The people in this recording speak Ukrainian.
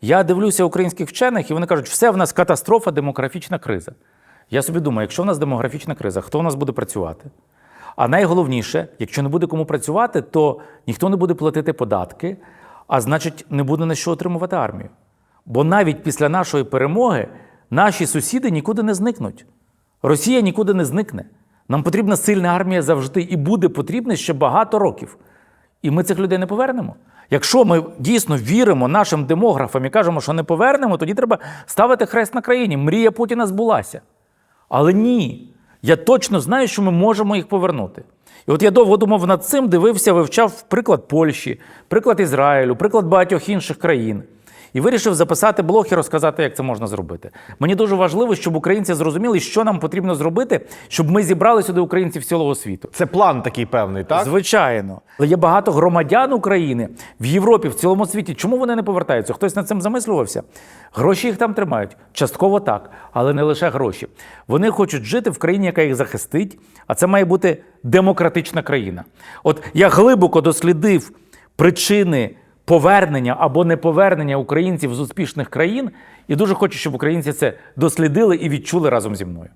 Я дивлюся українських вчених, і вони кажуть, все в нас катастрофа, демографічна криза. Я собі думаю, якщо в нас демографічна криза, хто в нас буде працювати? А найголовніше, якщо не буде кому працювати, то ніхто не буде платити податки, а значить, не буде на що отримувати армію. Бо навіть після нашої перемоги наші сусіди нікуди не зникнуть. Росія нікуди не зникне. Нам потрібна сильна армія завжди і буде потрібна ще багато років. І ми цих людей не повернемо. Якщо ми дійсно віримо нашим демографам і кажемо, що не повернемо, тоді треба ставити хрест на країні. Мрія Путіна збулася. Але ні. Я точно знаю, що ми можемо їх повернути. І от я довго думав над цим, дивився, вивчав приклад Польщі, приклад Ізраїлю, приклад багатьох інших країн. І вирішив записати блог і розказати, як це можна зробити. Мені дуже важливо, щоб українці зрозуміли, що нам потрібно зробити, щоб ми зібрали сюди українців цілого світу. Це план такий певний, так? Звичайно. Але є багато громадян України в Європі, в цілому світі. Чому вони не повертаються? Хтось над цим замислювався? Гроші їх там тримають. Частково так, але не лише гроші. Вони хочуть жити в країні, яка їх захистить, а це має бути демократична країна. От я глибоко дослідив причини повернення або неповернення українців з успішних країн, і дуже хочу, щоб українці це дослідили і відчули разом зі мною.